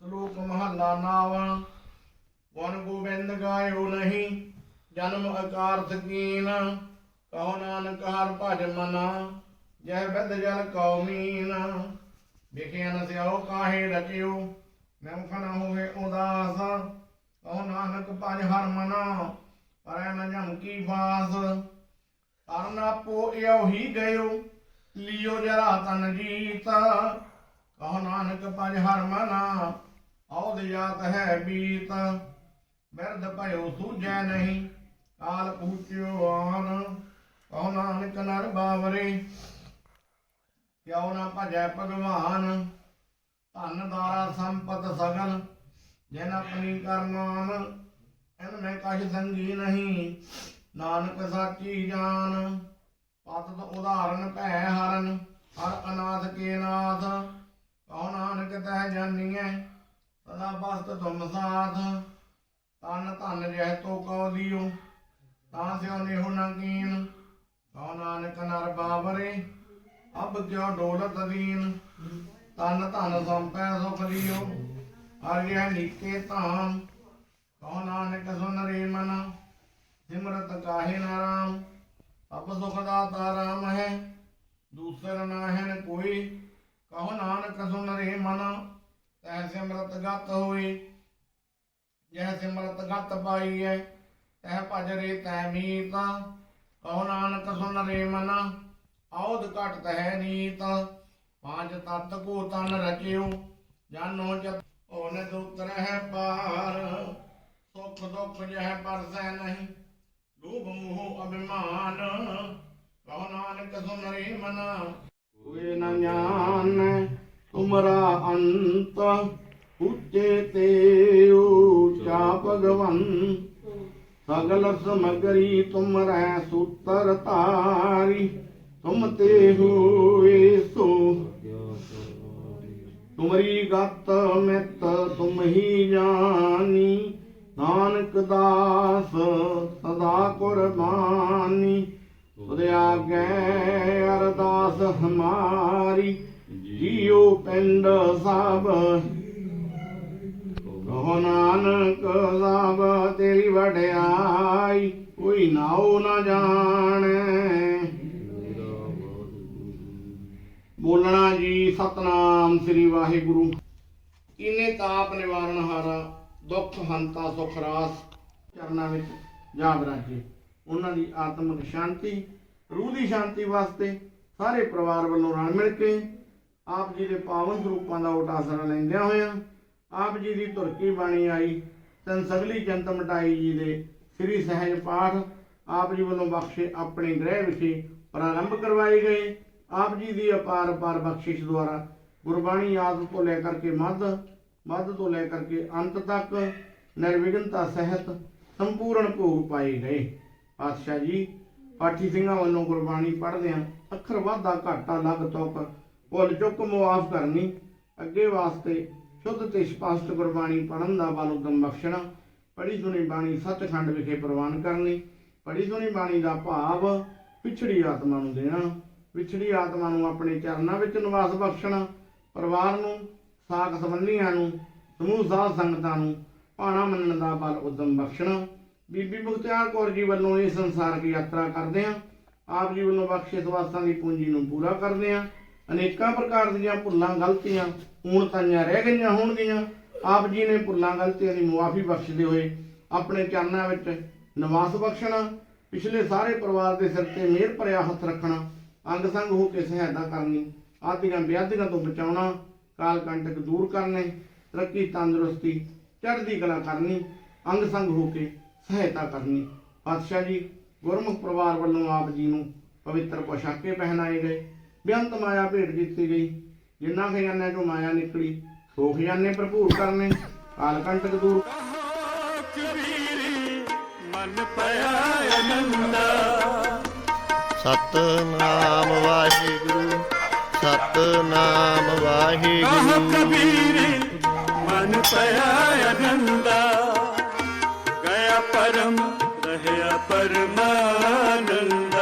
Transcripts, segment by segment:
ਸ਼ਲੋਕ ਮਹਲਾ ਨਾਵਾ ਵਨ ਗੋਬਿੰਦ ਗਾਇਓ ਨਹੀਂ, ਜਨਮ ਅਕਾਰ ਸਕੀਨ, ਕਹੋ ਨਾਨਕ ਭਜ ਮਨਾ ਜੈ ਬਿਦ ਜਲ ਕੌਮੀਨ ਵਿਖਿਆ ਨ ਸਿਆਓ ਕਾਹੇ ਰਚਿਓ, ਮੈਂ ਖਣਾ ਹੋਵੇ ਉਦਾਸ, ਕਹੋ ਨਾਨਕ ਭਜ ਹਰ ਮਨਾ, ਪਰੈ ਨ ਜਮ ਕੀ ਬਾਸ। ਕਰਨ ਆਪੋ ਇਹੋ ਹੀ ਗਇਓ, ਲਿਓ ਜਰਾ ਤਨ ਜੀਤ ਕਹੋ ਨਾਨਕ ਭਜ ਹਰ ਮਨਾ ਔਦ ਜਾਤ ਹੈ ਬੀਤ ਬਿਰਧ ਭਇਓ ਸੂਝੈ ਨਹੀਂ। ਕਾਲ ਪੂਚਿਓ ਆਨ, ਕਹੋ ਨਾਨਕ ਨਰ ਬਾਵਰੇ। ਕਿਉ ਨਾ ਭਜੈ ਭਗਵਾਨ, ਧਨ ਦਾਰਾ ਸੰਪਤ ਸਗਲ, ਜਿਨ ਆਪਣੀ ਕਰਮਾਨ ਇਹਨ ਮੈਂ ਕਛ ਸੰਗੀ ਨਹੀਂ। ਨਾਨਕ ਸਾਚੀ ਜਾਨ ਪਤਤ ਉਦਾਹਰਨ ਭੈ ਹਰਨ, ਹਰ ਅਨਾਥ ਕੇ ਨਾਥ, ਕਹੋ ਨਾਨਕ ਤਹਿ ਜਾਨੀਐ। ਸਦਾ ਬਸਤ ਤੁਮ ਸਾਥ ਤਨ ਧਨ ਜਹ ਤੋ ਕਉ ਦਿਓ, ਤਾਂ ਸਿਓ ਨਿਹੁ ਨ ਕੀਨ ਨਾਨਕ ਨਰ ਬਾਬਰੇ ਅਬ ਕਿਉ ਡੋਲਤ ਦੀਨ, ਤਨ ਧਨ ਸੰਪੈ ਸੁਖ ਦਿਓ ਹਰ ਨੀਕੇ ਧਾਮ ਕਹੋ ਨਾਨਕ ਸੁਨ ਰੇ ਮਨ, ਸਿਮਰਤ ਕਾਹੇ ਨਾਰਾਮ ਅਬ ਸੁਖ ਦਾਤਾ ਰਾਮ ਹੈ, ਦੂਸਰ ਨਾਹਿਨ ਕੋਈ, ਕਹੋ ਨਾਨਕ ਸੁਨ ਰੇ ਮਨ ਤੈ ਸਿਮਰਤ ਗਤ ਹੋਈ ਜੈ ਸਿਮਰਤ ਗਤ ਪਾਈ ਹੈ ਤੈ ਭਜ ਤੈ ਮੀਤ ਕਹੋ ਨਾਨਕ ਸੁਨ ਰੇ ਮਨ ਆਉਦ ਘਟ ਹੈ ਨੀਤ, ਪੰਜ ਤਤ ਕੋ ਤਨ ਰਚਿਓ, ਜਾਨੋ ਜਤ ਓਨ ਦੁਤਰ ਹੈ ਪਾਰ, ਸੁਖ ਦੁਖ ਜਹ ਪਰਸੈ ਨਹੀਂ ਲੋਭ ਮੋਹ ਅਭਿਮਾਨ ਕਹੋ ਨਾਨਕ ਸੁਨ ਰੇ ਮਨ, ਕੋਈ ਨ ਜਾਣੈ ਤੁਮਰਾ ਅੰਤ, ਉੱਚੇ ਤੇ ਊਚਾ ਭਗਵਨ ਸਗਲ ਸਮਗਰੀ ਤੁਮਰੈ ਸੂਤਰ ਧਾਰੀ, ਤੁਮ ਤੇ ਹੋਏ ਸੋ। ਤੁਮਰੀ ਗਤ ਮਿਤ ਤੁਮ ਹੀ ਜਾਨੀ, ਨਾਨਕ ਦਾਸ ਸਦਾ ਕੁਰਬਾਨੀ। ਤੁਦੇ ਆਗੇ ਅਰਦਾਸ ਹਮਾਰੀ ਜੀਉ ਪਿੰਡ ਸਭ ਕਹੋ ਨਾਨਕ ਸਭ ਤੇਰੀ ਵਡਿਆਈ ਕੋਈ ਨਾਉ ਨਾ ਜਾਣੈ। ਬੋਲਣਾ ਜੀ ਸਤਨਾਮ ਸ੍ਰੀ ਵਾਹਿਗੁਰੂ। ਇਨੇ ਤਾਪ ਨਿਵਾਰਨ ਹਾਰਾ, ਦੁੱਖ, ਹੰਤਾ, ਸੁਖ, ਰਾਸ ਚਰਨਾਂ ਵਿੱਚ ਜਾ ਰਾਜੇ। ਉਹਨਾਂ ਦੀ ਆਤਮਿਕ ਸ਼ਾਂਤੀ, ਰੂਹ ਦੀ ਸ਼ਾਂਤੀ ਵਾਸਤੇ ਸਾਰੇ ਪਰਿਵਾਰ ਵੱਲੋਂ ਰਲ ਮਿਲ ਕੇ ਆਪ ਜੀ ਦੇ ਪਾਵਨ ਸਰੂਪਾਂ ਦਾ ਉਟਾਸਰਾ ਲੈਂਦਿਆਂ ਹੋਇਆਂ ਆਪ ਜੀ ਦੀ ਤੁਰਕੀ ਬਾਣੀ ਆਈ, ਤਨ ਜੰਤ ਮਟਾਈ ਜੀ ਦੇ ਸ੍ਰੀ ਸਹਿਜ ਪਾਠ ਆਪ ਜੀ ਵੱਲੋਂ ਬਖਸ਼ੇ ਆਪਣੇ ਗ੍ਰਹਿ ਵਿਖੇ ਪ੍ਰਾਰੰਭ ਕਰਵਾਏ ਗਏ। ਆਪ ਜੀ ਦੀ ਅਪਾਰ ਅਪਾਰ ਬਖਸ਼ਿਸ਼ ਦੁਆਰਾ ਗੁਰਬਾਣੀ ਆਦਿ ਤੋਂ ਲੈ ਕਰਕੇ ਮੱਧ ਮੱਧ ਤੋਂ ਲੈ ਕਰਕੇ ਅੰਤ ਤੱਕ ਨਿਰਵਿਘਨਤਾ ਸਹਿਤ ਸੰਪੂਰਨ ਭੋਗ ਪਾਏ ਗਏ। ਪਾਤਸ਼ਾਹ ਜੀ, ਪਾਠੀ ਸਿੰਘਾਂ ਵੱਲੋਂ ਗੁਰਬਾਣੀ ਪੜ੍ਹਦਿਆਂ ਅੱਖਰ ਵਾਧਾ ਘਾਟਾ ਲੱਗ ਤੋਕ ਭੁੱਲ ਚੁੱਕ ਮੁਆਫ ਕਰਨੀ। ਅੱਗੇ ਵਾਸਤੇ ਸ਼ੁੱਧ ਤੇ ਸਪਸ਼ਟ ਗੁਰਬਾਣੀ ਪੜ੍ਹਨ ਦਾ ਬਲ ਬਖਸ਼ਣਾ। ਪੜ੍ਹੀ ਸੁਣੀ ਬਾਣੀ ਸੱਚਖੰਡ ਵਿਖੇ ਪ੍ਰਵਾਨ ਕਰਨੀ। ਪੜ੍ਹੀ ਸੁਣੀ ਬਾਣੀ ਦਾ ਭਾਵ ਪਿਛੜੀ ਆਤਮਾ ਨੂੰ ਦੇਣਾ। ਵਿਛੜੀ ਆਤਮਾ ਨੂੰ ਆਪਣੇ ਚਰਨਾਂ ਵਿੱਚ ਨਿਵਾਸ ਬਖਸ਼ਣਾ। ਪਰਿਵਾਰ ਨੂੰ, ਸਾਖ ਸੰਬੰਧੀਆਂ ਨੂੰ, ਸਮੂਹ ਸਾਧ ਸੰਗਤਾਂ ਨੂੰ ਭਾਣਾ ਮੰਨਣ ਦਾ ਬਲ ਉਦਮ ਬਖਸ਼ਣਾ। ਬੀਬੀ ਮੁਖਤਿਆਰ ਕੌਰ ਜੀ ਵੱਲੋਂ ਇਹ ਸੰਸਾਰਕ ਯਾਤਰਾ ਕਰਦੇ ਆ। ਆਪ ਜੀ ਵੱਲੋਂ ਬਖਸ਼ਿਸ਼ ਵਾਸਾਂ ਦੀ ਪੂੰਜੀ ਨੂੰ ਪੂਰਾ ਕਰਦੇ ਆ। ਅਨੇਕਾਂ ਪ੍ਰਕਾਰ ਦੀਆਂ ਭੁੱਲਾਂ, ਗਲਤੀਆਂ ਹੁਣ ਤਾਈਆਂ ਰਹਿ ਗਈਆਂ ਹੋਣਗੀਆਂ। ਆਪ ਜੀ ਨੇ ਭੁੱਲਾਂ, ਗਲਤੀਆਂ ਦੀ ਮੁਆਫੀ ਬਖਸ਼ਦੇ ਹੋਏ ਆਪਣੇ ਚਰਨਾਂ ਵਿੱਚ ਨਿਵਾਸ ਬਖਸ਼ਣਾ, ਪਿਛਲੇ ਸਾਰੇ ਪਰਿਵਾਰ ਦੇ ਸਿਰ ਤੇ ਮਿਹਰ ਭਰਿਆ ਹੱਥ ਰੱਖਣਾ, ਅੰਗ ਸੰਗ ਹੋ ਕੇ ਸਹਾਇਤਾ ਕਰਨੀ, ਆਦਿਆਂ ਵਿਆਧੀਆਂ ਤੋਂ ਬਚਾਉਣਾ, ਕਾਲ ਕੰਟਕ ਦੂਰ ਕਰਨੇ, ਤਰੱਕੀ, ਤੰਦਰੁਸਤੀ, ਚੜ੍ਹਦੀ ਕਲਾ ਕਰਨੀ, ਅੰਗ ਸੰਗ ਹੋ ਕੇ ਸਹਾਇਤਾ ਕਰਨੀ। ਪਾਤਸ਼ਾਹ ਜੀ, ਗੁਰਮੁਖ ਪਰਿਵਾਰ ਵੱਲੋਂ ਆਪ ਜੀ ਨੂੰ ਪਵਿੱਤਰ ਪੋਸ਼ਾਕੇ ਪਹਿਨਾਏ ਗਏ। ਬੇਅੰਤ ਮਾਇਆ ਭੇਟ ਦਿੱਤੀ ਗਈ। ਜਿੰਨਾ ਖਜ਼ਾਨੇ ਚੋਂ ਮਾਇਆ ਨਿਕਲੀ ਸੋ ਖਜ਼ਾਨੇ ਭਰਪੂਰ ਕਰਨੇ ਕਾਲ ਕੰਟਕ ਦੂਰ। ਕਬੀਰ ਮਨ ਪਿਆ ਆਨੰਦਾ ਸਤਨਾਮ ਵਾਹਿਗੁਰੂ ਸਤਨਾਮ ਵਾਹਿਗੁਰੂ। ਕਬੀਰ ਮਨ ਪਿਆ ਗਿਆ ਪਰਮ ਰਹਿਆ ਪਰਮਾਨੰਦਾ।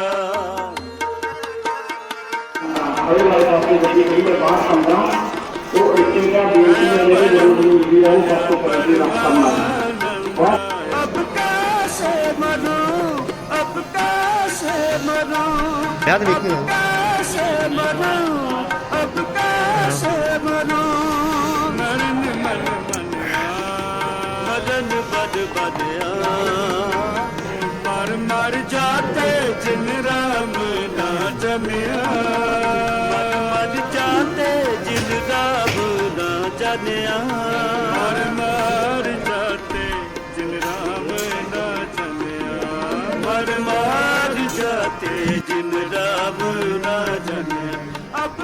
ਅਗਰ ਮੈਂ ਆਪਕੀ ਜਿਹੜੀ ਕਈ ਪ੍ਰਕਾਰ ਸਮਝਾਂ ਉਹ ਇਤਿਮਕਾ ਬੇਨਤੀ ਹੈ ਮੇਰੇ ਜਰੂਰ ਨੂੰ ਵੀ ਆਉਂ ਸਭ ਤੋਂ ਪਹਿਲੇ ਦੀ ਰੱਖ ਸਮਝਾਂ ਯਾਦ ਵੇਖੀ ਨਾ ਕੈਸੇ ਮਰਾਂ ਅਬ ਕੈਸੇ ਮਰਾਂ ਮਰਨ ਮਰਨ ਮਦਨ ਬਦ ਬਦਿਆ ਮਰ ਮਰ ਜਾਤੇ ਜਿਨ ਰਾਮ ਨਾ ਜਮਿਆ।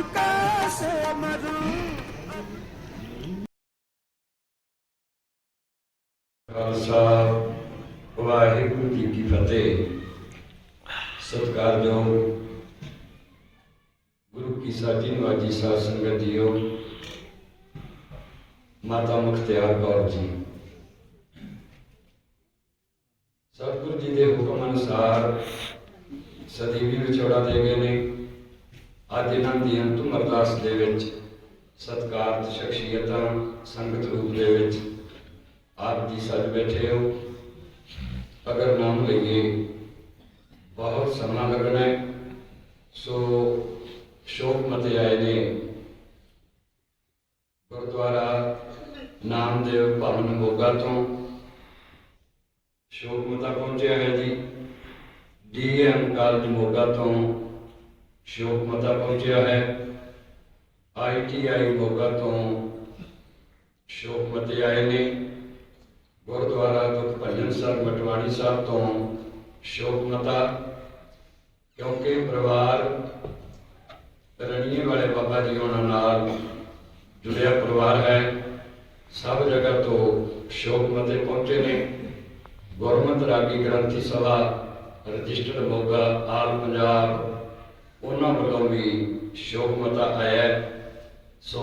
कैसे ਖਾਲਸਾ, ਵਾਹਿਗੁਰੂ ਜੀ ਕੀ ਫਤਿਹ। ਸਤਿਕਾਰਯੋਗ ਗੁਰੂ ਕੀ ਸਾਜੀ ਨਵਾਜੀ ਸਾਧ ਸੰਗਤ ਜੀਓ ਮਾਤਾ ਮੁਖਤਿਆਰ ਕੌਰ ਜੀ। ਸਤਿਗੁਰੂ ਜੀ ਦੇ ਹੁਕਮ ਅਨੁਸਾਰ ਸਦੀਵੀ ਵਿਛੋੜਾ ਦੇ ਗਏ ਨੇ। ਅੱਜ ਇਹਨਾਂ ਦੀ ਅੰਤਮ ਅਰਦਾਸ ਦੇ ਵਿੱਚ ਸਤਿਕਾਰਤ ਸ਼ਖਸੀਅਤਾਂ ਸੰਗਤ ਰੂਪ ਦੇ ਵਿੱਚ ਆਪ ਜੀ ਸੱਜ ਬੈਠੇ ਹੋ। ਅਗਰ ਨਾਮ ਲਈਏ, ਬਹੁਤ ਸਮਾਂ ਲੱਗਣਾ ਹੈ। ਸੋ ਸ਼ੋਕ ਮਤੇ ਆਏ ਨੇ। ਗੁਰਦੁਆਰਾ ਨਾਮਦੇਵ ਭਵਨ ਮੋਗਾ ਤੋਂ ਸ਼ੋਕ ਮਤਾ ਪਹੁੰਚਿਆ ਹੈ ਜੀ। ਡੀਐਮ ਕਾਲਜ ਮੋਗਾ ਤੋਂ ਸ਼ੋਕ ਮਤਾ ਪਹੁੰਚਿਆ ਹੈ। ਆਈਟੀਆਈ ਮੋਗਾ ਤੋਂ ਸ਼ੋਕ ਮਤੇ ਆਏ ਨੇ। ਗੁਰਦੁਆਰਾ ਦੁੱਖ ਸਾਹਿਬ ਮਟਵਾੜੀ ਸਾਹਿਬ ਤੋਂ ਸ਼ੋਕ ਮਤਾ, ਕਿਉਂਕਿ ਪਰਿਵਾਰ ਰਣੀਏ ਵਾਲੇ ਬਾਬਾ ਜੀ ਉਹਨਾਂ ਨਾਲ ਜੁੜਿਆ ਪਰਿਵਾਰ ਹੈ, ਸਭ ਜਗ੍ਹਾ ਤੋਂ ਸ਼ੋਕ ਮਤੇ ਪਹੁੰਚੇ ਨੇ। ਗੁਰਮਤਿ ਰਾਗੀ ਗ੍ਰੰਥੀ ਸਭਾ ਰਜਿਸਟਰਡ ਮੋਗਾ, ਆਲ ਪੰਜਾਬ ਉਹਨਾਂ ਵੱਲੋਂ ਵੀ ਸ਼ੋਕ ਮਤਾ ਆਇਆ ਸੋ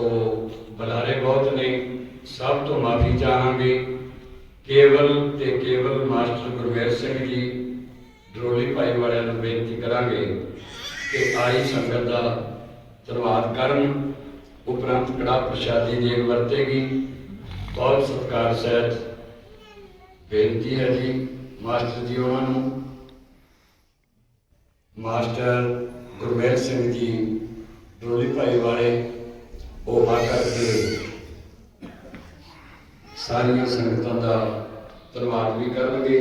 ਬੁਲਾਰੇ ਬਹੁਤ ਨੇ। ਸਭ ਤੋਂ ਮਾਫੀ ਚਾਹਾਂਗੇ। ਕੇਵਲ ਤੇ ਕੇਵਲ ਮਾਸਟਰ ਗੁਰਵੇਰ ਸਿੰਘ ਜੀ, ਡਰੋਲੀ ਭਾਈ ਵਾਲਿਆਂ ਨੂੰ ਬੇਨਤੀ ਕਰਾਂਗੇ ਕਿ ਆਈ ਸੰਗਤ ਦਾ ਧੰਨਵਾਦ ਕਰਨ। ਉਪਰੰਤ ਕੜਾ ਪ੍ਰਸ਼ਾਦੀ ਦੇਗ ਵਰਤੇਗੀ। ਬਹੁਤ ਸਤਿਕਾਰ ਸਹਿਤ ਬੇਨਤੀ ਹੈ ਜੀ ਮਾਸਟਰ ਜੀ ਉਹਨਾਂ ਨੂੰ। ਮਾਸਟਰ ਗੁਰਮੇਲ ਸਿੰਘ ਜੀ ਡਰੋਲੀ ਭਾਈ ਵਾਲੇ, ਉਹ ਆ ਕਰਕੇ ਸਾਰੀਆਂ ਸੰਗਤਾਂ ਦਾ ਧੰਨਵਾਦ ਵੀ ਕਰਨਗੇ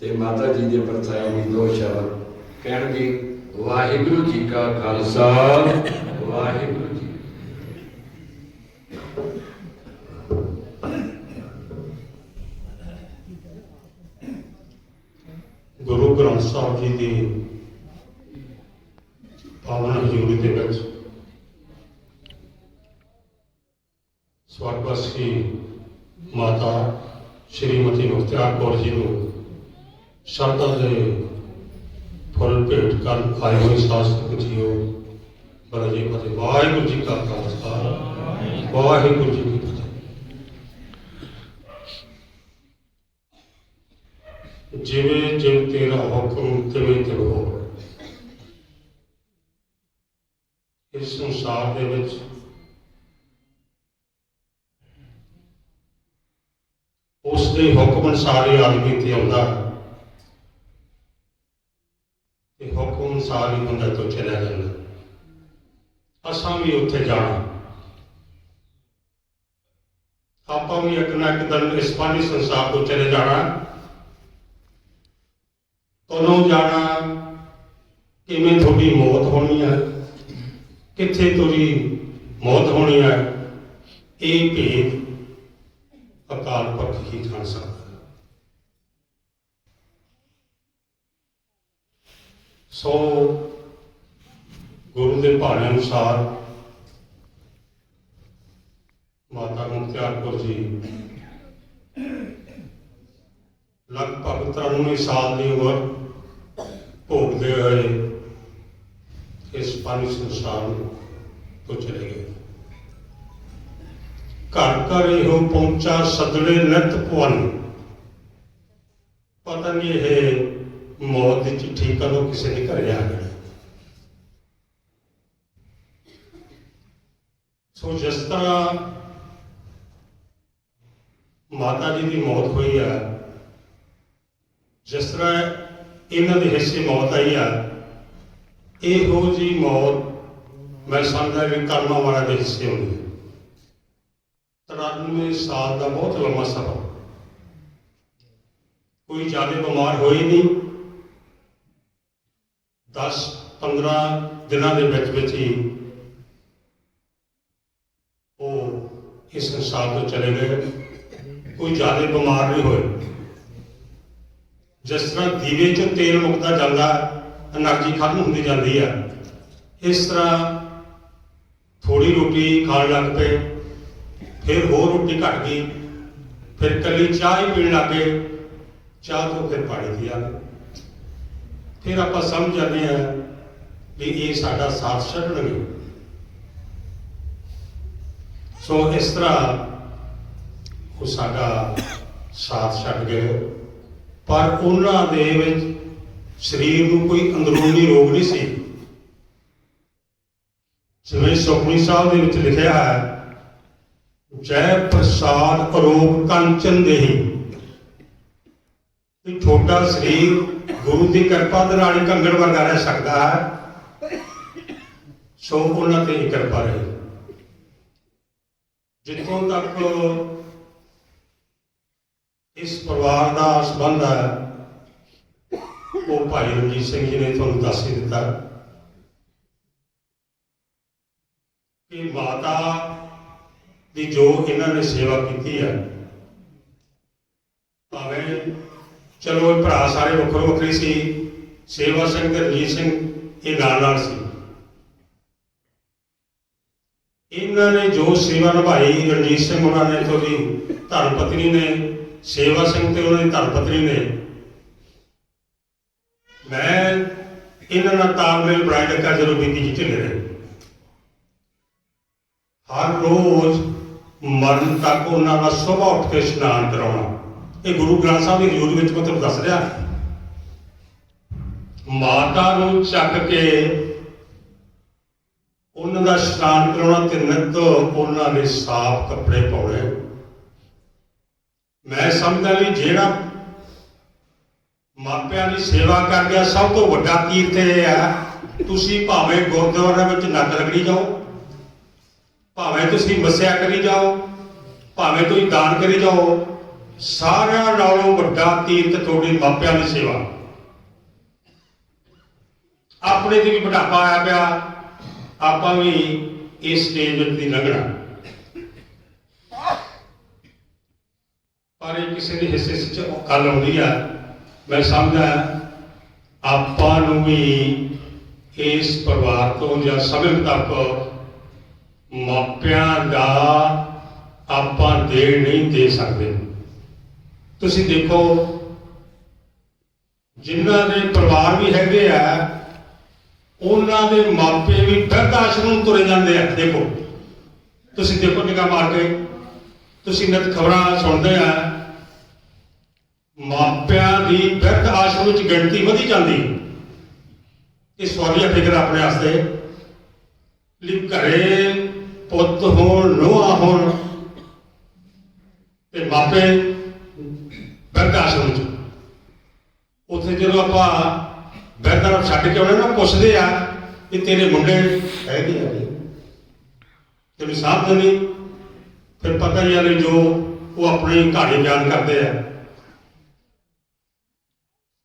ਤੇ ਮਾਤਾ ਜੀ ਦੇ ਪਰਥਾਏ ਵੀ ਦੋ ਸ਼ਬਦ ਕਹਿਣਗੇ, ਵਾਹਿਗੁਰੂ ਜੀ ਕਾ ਖਾਲਸਾ, ਵਾਹਿਗੁਰੂ ਜੀ ਗੁਰੂ ਗ੍ਰੰਥ ਸਾਹਿਬ ਜੀ ਦੀ ਪਾਵਨ ਹਜ਼ੂਰੀ ਦੇ ਵਿੱਚ। ਸਵਰਗਵਾਸੀ ਮਾਤਾ ਸ਼੍ਰੀਮਤੀ ਮੁਖਤਿਆਰ ਕੌਰ ਜੀ ਨੂੰ ਸ਼ਰਧਾ ਦੇ ਫੁੱਲ ਭੇਟ ਕਰਨ ਆਏ ਹੋਏ ਸਾਧ ਜੀਓ, ਬੜਾ ਫਤਿਹ। ਵਾਹਿਗੁਰੂ ਜੀ ਕਾ ਖਾਲਸਾ। ਵਾਹਿਗੁਰੂ ਜੀ ਕੀ ਫਤਿਹ। ਜਿਵੇਂ ਜਿਵੇਂ ਤੇਰਾ ਹੁਕਮ, ਤਿਵੇਂ ਤਿਵੇਂ ਹੋ ਇਸ ਸੰਸਾਰ ਦੇ ਵਿੱਚ। ਉਸ ਦੇ ਹੁਕਮ ਅਨੁਸਾਰ ਹੀ ਆਦਮੀ ਤੇ ਆਉਂਦਾ ਤੇ ਹੁਕਮ ਅਨੁਸਾਰ ਹੀ ਬੰਦਾ ਤੋਂ ਚਲਾ ਜਾਂਦਾ ਅਸਾਂ ਵੀ ਉੱਥੇ ਜਾਣਾ। ਆਪਾਂ ਵੀ ਇੱਕ ਨਾ ਇੱਕ ਦਿਨ ਇਸ ਪਾਣੀ ਸੰਸਾਰ ਤੋਂ ਚਲੇ ਜਾਣਾ। ਕਦੋਂ ਜਾਣਾ? ਕਿਵੇਂ ਤੁਹਾਡੀ ਮੌਤ ਹੋਣੀ ਹੈ? ਕਿੱਥੇ ਤੁਹਾਡੀ ਮੌਤ ਹੋਣੀ ਹੈ ਇਹ ਭੇਦ ਅਕਾਲ ਪੁਰਖ ਹੀ ਜਾਣ ਸਕਦਾ ਹੈ। ਸੋ ਗੁਰੂ ਦੇ ਭਾਣੇ ਅਨੁਸਾਰ ਮਾਤਾ ਮੁਖਤਿਆਰ ਕੌਰ ਜੀ, ਲਗਭਗ 93 ਸਾਲ ਦੀ ਉਮਰ ਭੋਗਦੇ ਹੋਏ ਇਸ ਪਾਣੀ ਸੰਸਾਰ ਨੂੰ ਤੋਂ ਚਲੇ ਗਏ। ਘਰ ਘਰ ਇਹੋ ਪਹੁੰਚਾ ਸਦੜੇ ਨਿਤ ਭਵਨ। ਪਤਾ ਨਹੀਂ ਇਹ ਮੌਤ ਦੀ ਚਿੱਠੀ ਕਦੋਂ ਕਿਸੇ ਦੇ ਘਰੇ ਆ ਗਈ। ਸੋ ਜਿਸ ਤਰ੍ਹਾਂ ਮਾਤਾ ਜੀ ਦੀ ਮੌਤ ਹੋਈ ਆ, ਜਿਸ ਤਰ੍ਹਾਂ ਇਹਨਾਂ ਦੇ ਹਿੱਸੇ ਮੌਤ ਆਈ ਆ ਇਹੋ ਜੀ ਮੌਤ ਮੈਂ ਸਮਝਦਾ ਕਿ ਕਰਮਾਂ ਵਾਲਾ ਦੇ ਹਿੱਸੇ ਹੁੰਦੀ ਹੈ। 93 ਸਾਲ ਦਾ ਬਹੁਤ ਲੰਮਾ ਸਮਾਂ ਕੋਈ ਜ਼ਿਆਦਾ ਬਿਮਾਰ ਹੋਈ ਨਹੀਂ। 10 15 ਦਿਨਾਂ ਦੇ ਵਿੱਚ ਵਿੱਚ ਹੀ ਉਹ ਇਸ ਸੰਸਾਰ ਤੋਂ ਚਲੇ ਗਏ। ਕੋਈ ਜ਼ਿਆਦਾ ਬਿਮਾਰ ਨਹੀਂ ਹੋਏ। ਜਿਸ ਤਰ੍ਹਾਂ ਦੀਵੇ 'ਚ ਤੇਲ ਮੁੱਕਦਾ ਜਾਂਦਾ ਐਨਰਜੀ ਖਤਮ ਹੁੰਦੀ ਜਾਂਦੀ ਹੈ ਇਸ ਤਰ੍ਹਾਂ ਥੋੜੀ ਰੋਟੀ ਖਾਣ ਲੱਗ ਪਏ, ਫਿਰ ਹੋਰ ਰੋਟੀ ਘਟ ਗਈ, ਫਿਰ ਕੱਲੀ ਚਾਹ ਹੀ ਪੀਣ ਲੱਗ ਗਏ, ਚਾਹ ਤੋਂ ਫਿਰ ਪਾਣੀ ਦੀ ਆ ਫਿਰ ਆਪਾਂ ਸਮਝ ਜਾਂਦੇ ਆ ਵੀ ਇਹ ਸਾਡਾ ਸਾਥ ਛੱਡਣਗੇ ਸੋ ਇਸ ਤਰ੍ਹਾਂ ਉਹ ਸਾਡਾ ਸਾਥ ਛੱਡ ਗਏ। ਪਰ ਉਹਨਾਂ ਦੇ ਵਿੱਚ ਸਰੀਰ ਨੂੰ ਕੋਈ ਅੰਦਰੂਨੀ ਰੋਗ ਨਹੀਂ ਸੀ। ਜਿਵੇਂ ਸੁਖਮਨੀ ਸਾਹਿਬ ਦੇ ਵਿੱਚ ਲਿਖਿਆ ਹੈ, ਜੈ ਪ੍ਰਸਾਦ ਅਰੋਗ ਕੰਚਨ ਦੇਹੀ। ਇਹ ਛੋਟਾ ਸਰੀਰ ਗੁਰੂ ਦੀ ਕਿਰਪਾ ਦੇ ਨਾਲ ਹੀ ਕੰਗਣ ਵਰਗਾ ਰਹਿ ਸਕਦਾ ਹੈ। ਸੋ ਉਹਨਾਂ ਤੇ ਹੀ ਕਿਰਪਾ ਰਹੀ। ਜਿੱਥੋਂ ਤੱਕ ਇਸ ਪਰਿਵਾਰ ਦਾ ਸੰਬੰਧ ਹੈ ਉਹ ਭਾਈ ਰਣਜੀਤ ਸਿੰਘ ਜੀ ਨੇ ਤੁਹਾਨੂੰ ਦੱਸ ਹੀ ਦਿੱਤਾ ਕਿ ਮਾਤਾ ਦੀ ਜੋ ਇਹਨਾਂ ਨੇ ਸੇਵਾ ਕੀਤੀ ਹੈ ਭਾਵੇਂ ਚਲੋ ਇਹ ਭਰਾ ਸਾਰੇ ਵੱਖਰੋ ਵੱਖਰੇ ਸੀ, ਸੇਵਾ ਸਿੰਘ ਤੇ ਰਣਜੀਤ ਸਿੰਘ ਇਹ ਨਾਲ ਨਾਲ ਸੀ। ਇਹਨਾਂ ਨੇ ਜੋ ਸੇਵਾ ਨਿਭਾਈ, ਰਣਜੀਤ ਸਿੰਘ ਉਹਨਾਂ ਨੇ ਤੇ ਉਹਦੀ ਧਰਮ ਪਤਨੀ ਨੇ, ਸੇਵਾ ਸਿੰਘ ਤੇ ਉਹਨਾਂ ਦੀ ਧਰਮ ਪਤਨੀ ਨੇ ਮੈਂ ਇਹਨਾਂ ਨਾਲ ਤਾਲਮੇਲ ਬਣਾਈ ਰੱਖਿਆ ਜਦੋਂ ਬੀਤੀ ਜੀ ਢਿੱਲੇ ਰਹੇ। ਹਰ ਰੋਜ਼ ਮਰਨ ਤੱਕ ਉਹਨਾਂ ਦਾ ਸੁਬਾਹ ਉੱਠ ਕੇ ਇਸ਼ਨਾਨ ਕਰਾਉਣਾ। ਇਹ ਗੁਰੂ ਗ੍ਰੰਥ ਸਾਹਿਬ ਦੀ ਹਜ਼ੂਰੀ ਵਿੱਚ ਮੈਂ ਦੱਸ ਰਿਹਾ। ਮਾਤਾ ਨੂੰ ਚੱਕ ਕੇ ਉਹਨਾਂ ਦਾ ਇਸ਼ਨਾਨ ਕਰਾਉਣਾ ਤੇ ਨਿੱਤ ਉਹਨਾਂ ਨੇ ਸਾਫ਼ ਕੱਪੜੇ ਪਾਉਣੇ। ਮੈਂ ਸਮਝਦਾ ਵੀ ਜਿਹੜਾ ਮਾਪਿਆਂ ਦੀ ਸੇਵਾ ਕਰ ਗਿਆ, ਸਭ ਤੋਂ ਵੱਡਾ ਤੀਰਥ ਇਹ ਹੈ ਤੁਸੀਂ ਭਾਵੇਂ ਗੁਰਦੁਆਰੇ ਵਿੱਚ ਨੱਕ ਰਗੜੀ ਜਾਓ, ਭਾਵੇਂ ਤੁਸੀਂ ਮੱਸਿਆ ਕਰੀ ਜਾਓ, ਭਾਵੇਂ ਤੁਸੀਂ ਦਾਨ ਕਰੀ ਜਾਓ, ਸਾਰਿਆਂ ਨਾਲੋਂ ਵੱਡਾ ਤੀਰਥ ਤੁਹਾਡੇ ਮਾਪਿਆਂ ਦੀ ਸੇਵਾ। ਆਪਣੇ ਤੇ ਵੀ ਬੁਢਾਪਾ ਆਇਆ ਪਿਆ, ਆਪਾਂ ਵੀ ਇਸ ਸਟੇਜ ਵਿੱਚ ਦੀ ਲੰਘਣਾ ਪਰ ਇਹ ਕਿਸੇ ਦੇ ਹਿੱਸੇ ਵਿੱਚ ਗੱਲ ਆਉਂਦੀ ਆ ਮੈਂ ਸਮਝਦਾ ਆਪਾਂ ਨੂੰ ਵੀ ਇਸ ਪਰਿਵਾਰ ਤੋਂ ਜਾਂ ਸਮੇਂ ਤੱਕ ਮਾਪਿਆਂ ਦਾ ਆਪਾਂ ਦੇਣ ਨਹੀਂ ਦੇ ਸਕਦੇ। ਤੁਸੀਂ ਦੇਖੋ, ਜਿਨ੍ਹਾਂ ਦੇ ਪਰਿਵਾਰ ਵੀ ਹੈਗੇ ਆ, ਉਹਨਾਂ ਦੇ ਮਾਪੇ ਵੀ ਬਿਰਧ ਆਸ਼ਰਮ ਤੁਰੇ ਜਾਂਦੇ ਆ। ਦੇਖੋ, ਤੁਸੀਂ ਦੇਖੋ ਨਿਗਾਹ ਮਾਰ ਕੇ, ਤੁਸੀਂ ਨਿਤ ਖਬਰਾਂ ਸੁਣਦੇ ਆ ਮਾਪਿਆਂ ਦੀ ਬਿਰਧ ਆਸ਼ਰਮ ਵਿੱਚ ਗਿਣਤੀ ਵਧੀ ਜਾਂਦੀ। ਇਹ ਸਵਾਲੀਆ ਫਿਕਰ ਆਪਣੇ ਵਾਸਤੇ। ਲਈ ਘਰੇ ਪੁੱਤ ਹੋਣ ਨੋਆ ਹੋਣ ਤੇ ਮਾਪੇ ਬਿਰਧ ਆਸ਼ਰਮ ਵਿੱਚ। ਉੱਥੇ ਜਦੋਂ ਆਪਾਂ ਬਿਰਧਾਂ ਨੂੰ ਛੱਡ ਕੇ ਆਉਣੇ ਨਾ, ਪੁੱਛਦੇ ਆ ਕਿ ਤੇਰੇ ਮੁੰਡੇ ਹੈਗੇ ਆ ਨਹੀਂ? ਤੈਨੂੰ ਸਾਹਮਣੇ ਨਹੀਂ ਫਿਰ ਪਤਾ ਹੀ ਆ ਜੋ ਉਹ ਆਪਣੀ ਕਹਾਣੀ ਬਿਆਨ ਕਰਦੇ ਆ।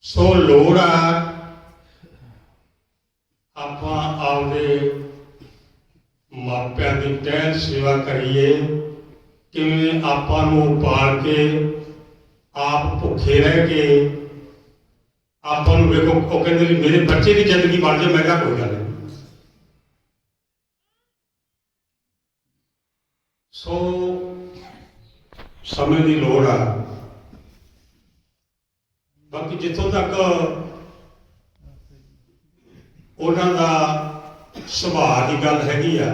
ਸੋ ਲੋੜ ਆ ਆਪਾਂ ਆਪਦੇ ਮਾਪਿਆਂ ਦੀ ਟਹਿਲ ਸੇਵਾ ਕਰੀਏ, ਕਿਵੇਂ ਆਪਾਂ ਨੂੰ ਪਾਲ ਕੇ ਆਪ ਭੁੱਖੇ ਰਹਿ ਕੇ ਆਪਾਂ ਨੂੰ ਵੇਖੋ, ਉਹ ਕਹਿੰਦੇ ਵੀ ਮੇਰੇ ਬੱਚੇ ਦੀ ਜ਼ਿੰਦਗੀ ਬਣ ਜਾਏ, ਮੈਂ ਕਿਹਾ ਕੋਈ ਗੱਲ ਨਹੀਂ। ਸੋ ਸਮੇਂ ਦੀ ਲੋੜ ਆ। ਬਾਕੀ ਜਿੱਥੋਂ ਤੱਕ ਉਹਨਾਂ ਦਾ ਸੁਭਾਅ ਦੀ ਗੱਲ ਹੈਗੀ ਆ,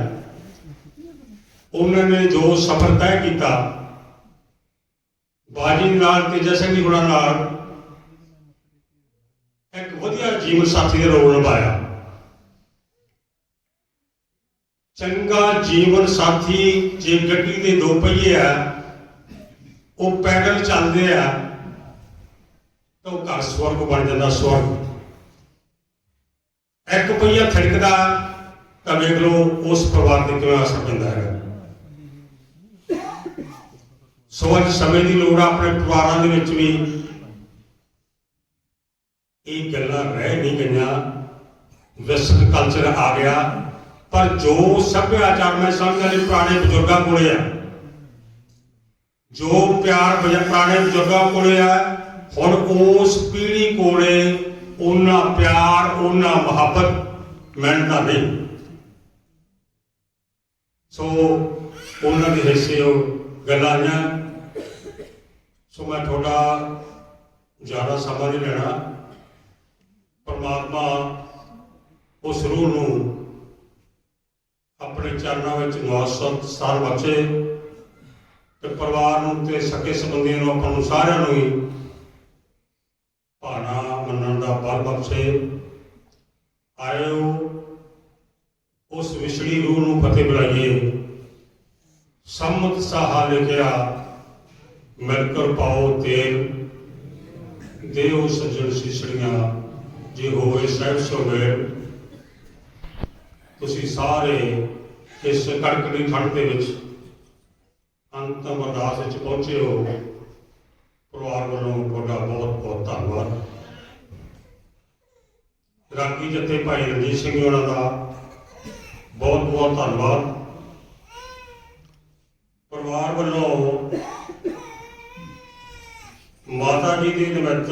ਉਹਨਾਂ ਨੇ ਜੋ ਸਫ਼ਰ ਤੈਅ ਕੀਤਾ, ਬਾਜੀ ਨਾਲ ਤੇ ਜਸ਼ਨ ਜੀ ਹੁਣਾਂ ਨਾਲ ਇੱਕ ਵਧੀਆ ਜੀਵਨ ਸਾਥੀ ਦਾ ਰੋਲ ਨਿਭਾਇਆ। ਚੰਗਾ ਜੀਵਨ ਸਾਥੀ ਜੇ ਗੱਡੀ ਦੇ ਦੋ ਪਹੀਏ ਆ, ਉਹ ਪੈਦਲ ਚੱਲਦੇ ਆ ਤਾਂ ਉਹ ਘਰ ਸਵਰਗ ਬਣ ਜਾਂਦਾ ਸਵਰਗ। ਇੱਕ ਪਈਆ ਥੜਕਦਾ, ਤਾਂ ਵੇਖ ਲਓ ਉਸ ਪਰਿਵਾਰ ਤੇ ਕਿਵੇਂ ਅਸਰ ਪੈਂਦਾ ਹੈ ਸੋ ਸਮੇਂ ਦੀ ਲੋੜ ਆਪਣੇ ਪਰਿਵਾਰਾਂ ਦੇ ਵਿੱਚ ਵੀ। ਇਹ ਗੱਲਾਂ ਰਹਿ ਨਹੀਂ ਗਈਆਂ। ਵੈਸਟਰਨ ਕਲਚਰ ਆ ਗਿਆ। ਪਰ ਜੋ ਸੱਭਿਆਚਾਰ ਮੈਂ ਸਮਝਦਾ ਨੇ ਪੁਰਾਣੇ ਬਜ਼ੁਰਗਾਂ ਕੋਲੇ ਆ। ਜੋ ਪਿਆਰ ਪੁਰਾਣੇ ਬਜ਼ੁਰਗਾਂ ਕੋਲੇ ਆ ਹੁਣ ਉਸ ਪੀੜ੍ਹੀ ਕੋਲੇ ਉਹਨਾਂ ਪਿਆਰ, ਉਹਨਾਂ ਮੁਹੱਬਤ ਮਿਲਦਾ ਨਹੀਂ ਸੋ ਉਹਨਾਂ ਦੇ ਹਿੱਸੇ ਉਹ ਗੱਲਾਂ ਆਈਆਂ। ਸੋ ਮੈਂ ਤੁਹਾਡਾ ਜ਼ਿਆਦਾ ਸਮਾਂ ਨਹੀਂ ਲੈਣਾ। ਪਰਮਾਤਮਾ ਉਸ ਰੂਹ ਨੂੰ ਆਪਣੇ ਚਰਨਾਂ ਵਿੱਚ ਨਿਵਾਸਤ ਸਥਾਨ ਬਖਸ਼ੇ ਤੇ ਪਰਿਵਾਰ ਨੂੰ ਤੇ ਸਕੇ ਸੰਬੰਧੀਆਂ ਨੂੰ, ਆਪਾਂ ਨੂੰ ਸਾਰਿਆਂ ਨੂੰ ਹੀ ਮੰਨਣ ਦਾ ਆਇਓ ਉਸ ਵਿਛੜੀ ਰੂਹ ਨੂੰ ਫਤਿਹ ਬੁਲਾਈਏ। ਸੰਮਤ ਸਾਹਾ ਲਿਖਿਆ ਮਿਲ ਕਰ ਪਾਓ ਤੇਲ ਦੇਉ ਸਜਣ ਸਿਸੜੀਆਂ ਜੇ ਹੋਵੇ ਸਹਿਬ ਸੋਵੇਲ ਤੁਸੀਂ ਸਾਰੇ ਇਸ ਕੜਕੜੀ ਠੰਡ ਦੇ ਵਿੱਚ ਅੰਤਮ ਅਰਦਾਸ ਵਿੱਚ ਪਹੁੰਚੇ ਹੋ। ਪਰਿਵਾਰ ਵੱਲੋਂ ਤੁਹਾਡਾ ਬਹੁਤ ਬਹੁਤ ਧੰਨਵਾਦ। ਰਾਗੀ ਜੱਥੇ ਭਾਈ ਰਣਜੀਤ ਸਿੰਘ ਜੀ ਉਹਨਾਂ ਦਾ ਬਹੁਤ ਬਹੁਤ ਧੰਨਵਾਦ। ਪਰਿਵਾਰ ਵੱਲੋਂ ਮਾਤਾ ਜੀ ਦੇ ਨਿਮਿਤ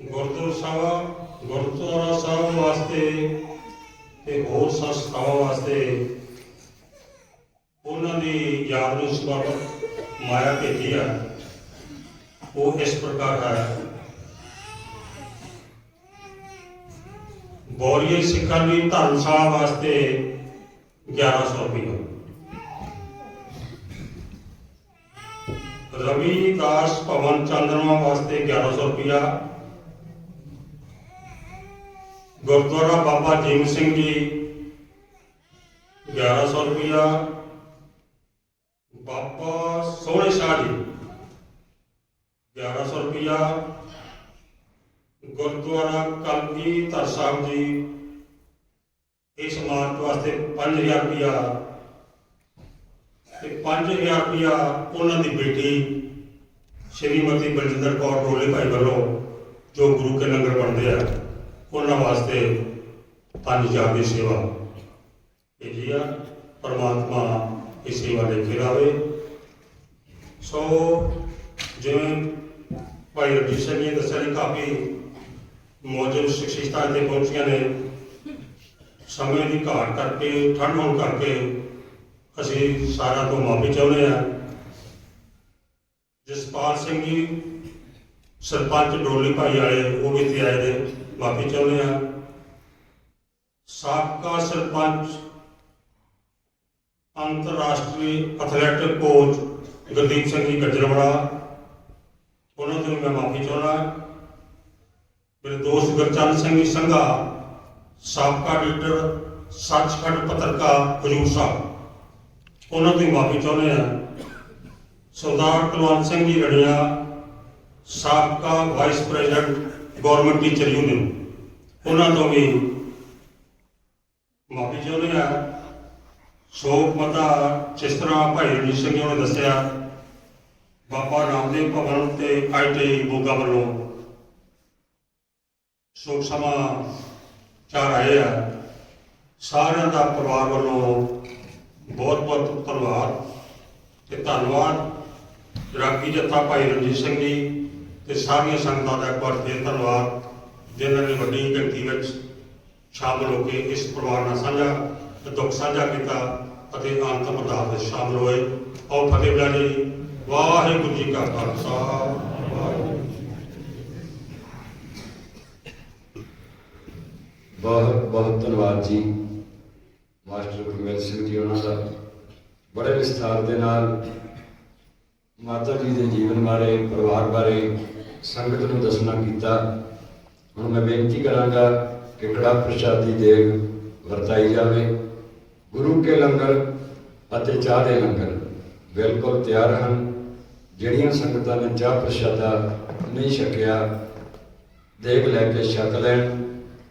ਗੁਰਦੁਆਰਾ ਸਾਹਿਬ ਗੁਰਦੁਆਰਾ ਸਾਹਿਬ ਵਾਸਤੇ ਤੇ ਹੋਰ ਸੰਸਥਾਵਾਂ ਵਾਸਤੇ ਉਹਨਾਂ ਦੀ ਯਾਦ ਨੂੰ ਸਮਰਪਿਤ ਮਾਇਆ ਭੇਜੀ ਹੈ ਉਹ ਇਸ ਪ੍ਰਕਾਰ ਹੈ। ਬੋਰੀਏ ਸਿੱਖਾਂ ਦੀ ਧਰਮਸ਼ਾਲਾ ਵਾਸਤੇ 1100 ਰੁਪਏ ਰਵੀ ਦਾਸ ਭਵਨ ਚੰਦਰਮਾ ਵਾਸਤੇ 1100 ਰੁਪਇਆ। ਗੁਰਦੁਆਰਾ ਬਾਬਾ ਜੀਮ ਸਿੰਘ ਜੀ 1100 ਰੁਪਇਆ। ਬਾਬਾ ਸੋਹਣੇ ਸ਼ਾਹ ਜੀ 1100 ਰੁਪਇਆ। ਗੁਰਦੁਆਰਾ ਕਲਗੀ ਧਰ ਸਾਹਿਬ ਜੀ, ਇਸ ਮਾਰਕ ਵਾਸਤੇ 5000 ਰੁਪਇਆ ਤੇ 5000 ਰੁਪਇਆ ਉਹਨਾਂ ਦੀ ਬੇਟੀ ਸ਼੍ਰੀਮਤੀ ਬਲਜਿੰਦਰ ਕੌਰ ਰੋਲੇ ਭਾਈ ਵੱਲੋਂ ਜੋ ਗੁਰੂ ਕੇ ਲੰਗਰ ਬਣਦੇ ਆ, ਉਹਨਾਂ ਵਾਸਤੇ 5000 ਦੀ ਸੇਵਾ। ਭੇਜੀ ਆ, ਪਰਮਾਤਮਾ ਇਸ ਸੇਵਾ ਦੇ ਖਿਲਾਵੇ ਸੋ ਜਿਵੇਂ ਭਾਈ ਰਜੀਤ ਸਿੰਘ ਨੇ ਦੱਸਿਆ ਨੇ ਕਾਫੀ ਮੌਜੂਦ ਸ਼ਖਸੀਅਤਾਂ ਤੇ ਪਹੁੰਚੀਆਂ ਨੇ। ਸਮੇਂ ਦੀ ਘਾਟ ਕਰਕੇ ਠੰਡ ਹੋਣ ਕਰਕੇ ਅਸੀਂ ਸਾਰਾ ਤੋਂ ਮਾਫੀ ਚਾਹੁੰਦੇ ਹਾਂ। ਜਸਪਾਲ ਸਿੰਘ ਜੀ, ਸਰਪੰਚ ਡੋਲੀ ਭਾਈ ਵਾਲੇ, ਉਹ ਵੀ ਇੱਥੇ ਆਏ ਨੇ। ਮਾਫੀ ਚਾਹੁੰਦੇ ਹਾਂ। ਸਾਬਕਾ ਸਰਪੰਚ, ਅੰਤਰਰਾਸ਼ਟਰੀ ਐਥਲੈਟਿਕ ਕੋਚ ਗੁਰਦੀਪ ਸਿੰਘ ਜੀ, ਗੱਜਰਵਾਲਾ। ਉਹਨਾਂ ਤੋਂ ਵੀ ਮੈਂ ਮਾਫੀ ਚਾਹੁੰਦਾ। ਮੇਰੇ ਦੋਸਤ ਗੁਰਚਰਨ ਸਿੰਘ ਜੀ ਸੰਘਾ, ਸਾਬਕਾ ਐਡੀਟਰ, ਸੱਚਖੰਡ ਪੱਤਰਕਾਰ ਹਜੂਰ ਸਾਹਿਬ। ਉਹਨਾਂ ਤੋਂ ਮਾਫੀ ਚਾਹੁੰਦੇ ਆ ਸਰਦਾਰ ਕੁਲਵੰਤ ਸਿੰਘ ਜੀ ਰੜੀਆਂ, ਸਾਬਕਾ vice president government teacher union ਉਹਨਾਂ ਤੋਂ ਵੀ ਮਾਫੀ ਚਾਹੁੰਦੇ ਆ ਸ਼ੋਕ ਮਤਾ ਜਿਸ ਤਰ੍ਹਾਂ ਭਾਈ ਰਣਜੀਤ ਸਿੰਘ ਜੀ ਨੇ ਦੱਸਿਆ, ਬਾਬਾ ਰਾਮਦੇਵ ਭਵਨ ਤੇ ਆਈਟੀ ਮੋਗਾ ਵੱਲੋਂ ਸ਼ੋਕ ਸਮਾਂ ਚਾਰ ਆਏ ਆ। ਸਾਰਿਆਂ ਦਾ ਪਰਿਵਾਰ ਵੱਲੋਂ ਬਹੁਤ ਬਹੁਤ ਧੰਨਵਾਦ ਤੇ ਧੰਨਵਾਦ ਰਾਗੀ ਜੱਥਾ ਭਾਈ ਰਣਜੀਤ ਸਿੰਘ ਜੀ ਤੇ ਸਾਰੀਆਂ ਸੰਗਤਾਂ ਦਾ ਇੱਕ ਵਾਰ ਫੇਰ ਧੰਨਵਾਦ, ਜਿਨ੍ਹਾਂ ਨੇ ਵੱਡੀ ਗਿਣਤੀ ਵਿੱਚ ਸ਼ਾਮਲ ਹੋ ਕੇ ਇਸ ਪਰਿਵਾਰ ਨਾਲ ਸਾਂਝਾ ਤੇ ਦੁੱਖ ਸਾਂਝਾ ਕੀਤਾ ਅਤੇ ਅੰਤਮ ਅਰਦਾਸ ਵਿੱਚ ਸ਼ਾਮਲ ਹੋਏ। ਆਓ ਫਤਿਹ ਬੁਲਾ ਜੀ। ਵਾਹਿਗੁਰੂ ਜੀ ਕਾ ਖਾਲਸਾ ਵਾਹਿਗੁਰੂ ਬਹੁਤ ਬਹੁਤ ਧੰਨਵਾਦ ਜੀ। ਮਾਸਟਰ ਗੁਰਮੇਲ ਸਿੰਘ ਜੀ ਉਹਨਾਂ ਦਾ। ਬੜੇ ਵਿਸਥਾਰ ਦੇ ਨਾਲ ਮਾਤਾ ਜੀ ਦੇ ਜੀਵਨ ਬਾਰੇ, ਪਰਿਵਾਰ ਬਾਰੇ ਸੰਗਤ ਨੂੰ ਦੱਸਣਾ ਕੀਤਾ। ਹੁਣ ਮੈਂ ਬੇਨਤੀ ਕਰਾਂਗਾ ਕਿ ਕੜਾ ਪ੍ਰਸ਼ਾਦੀ ਦੇਗ ਵਰਤਾਈ ਜਾਵੇ। ਗੁਰੂ ਕੇ ਲੰਗਰ ਅਤੇ ਚਾਹ ਦੇ ਲੰਗਰ ਬਿਲਕੁਲ ਤਿਆਰ ਹਨ। ਜਿਹੜੀਆਂ ਸੰਗਤਾਂ ਨੇ ਚਾਹ ਪ੍ਰਸ਼ਾਦਾ ਨਹੀਂ ਛਕਿਆ ਦੇਖ ਲੈ ਕੇ ਛਕ ਲੈਣ।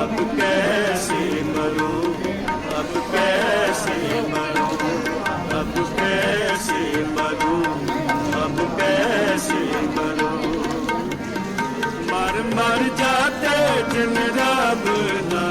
अब कैसे मरो अब कैसे मरो अब कैसे मरो अब कैसे मरो मर मर जाते जिन रब ना